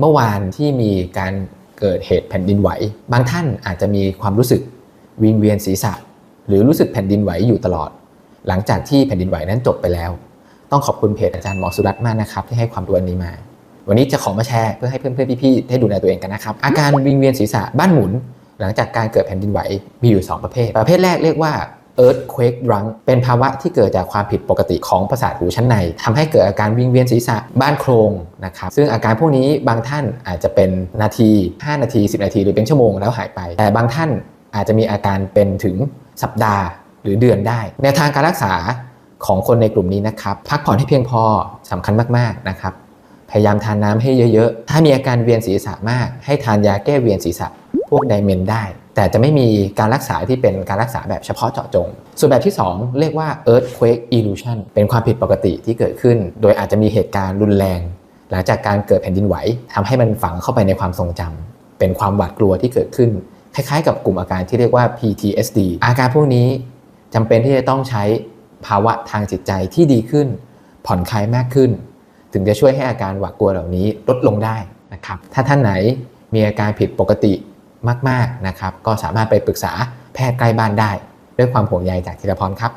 เมื่อวานที่มีการเกิดเหตุแผ่นดินไหว บางท่านอาจจะมีความรู้สึกวิงเวียนศีรษะ หรือรู้สึกแผ่นดินไหวอยู่ตลอด หลังจากที่แผ่นดินไหวนั้นจบไปแล้ว ต้องขอบคุณเพจอาจารย์หมอสุรัตน์มากนะครับ ที่ให้ความรู้อันนี้มา วันนี้จะขอมาแชร์เพื่อให้เพื่อนๆพี่ๆได้ดูแลตัวเองกันนะครับ อาการวิงเวียนศีรษะบ้านหมุน หลังจากการเกิดแผ่นดินไหวมีอยู่ 2 ประเภท ประเภทแรกเรียกว่า earthquake drunk เป็นภาวะที่เกิดจากความผิดปกติของประสาทหูชั้นในทำให้เกิดอาการวิงเวียนศีรษะบ้านโครงนะครับซึ่งอาการพวกนี้บางท่านอาจจะเป็นนาที 5 นาที 10 นาที หรือเป็นชั่วโมงแล้วหายไป แต่บางท่านอาจจะมีอาการเป็นถึงสัปดาห์หรือเดือนได้แนวทางการรักษาของคนในกลุ่มนี้นะครับ พักผ่อนให้เพียงพอสำคัญมากๆนะครับพยายามทานน้ำให้เยอะๆ ถ้ามีอาการเวียนศีรษะมาก ให้ทานยาแก้เวียนศีรษะ พวกไดเมนได้ แต่จะไม่มีการรักษาที่เป็นการรักษาแบบเฉพาะเจาะจง ส่วนแบบที่ 2 เรียกว่า earthquake illusion เป็นความผิดปกติที่เกิดขึ้น โดยอาจจะมีเหตุการณ์รุนแรง หลังจากการเกิดแผ่นดินไหวทำให้มันฝังเข้าไปในความทรงจำเป็นความหวาดกลัวที่เกิดขึ้น คล้ายๆ กับกลุ่มอาการที่เรียกว่า PTSD อาการพวกนี้จำเป็นที่จะต้องใช้ภาวะทางจิตใจที่ดีขึ้น ผ่อนคลายมากขึ้น ถึงจะช่วยให้อาการหวาดกลัวเหล่านี้ลดลงได้นะครับถ้าท่านไหนมีอาการผิดปกติ มากๆนะครับ ก็สามารถไปปรึกษาแพทย์ใกล้บ้านได้ ด้วยความห่วงใยจากธีรพรครับ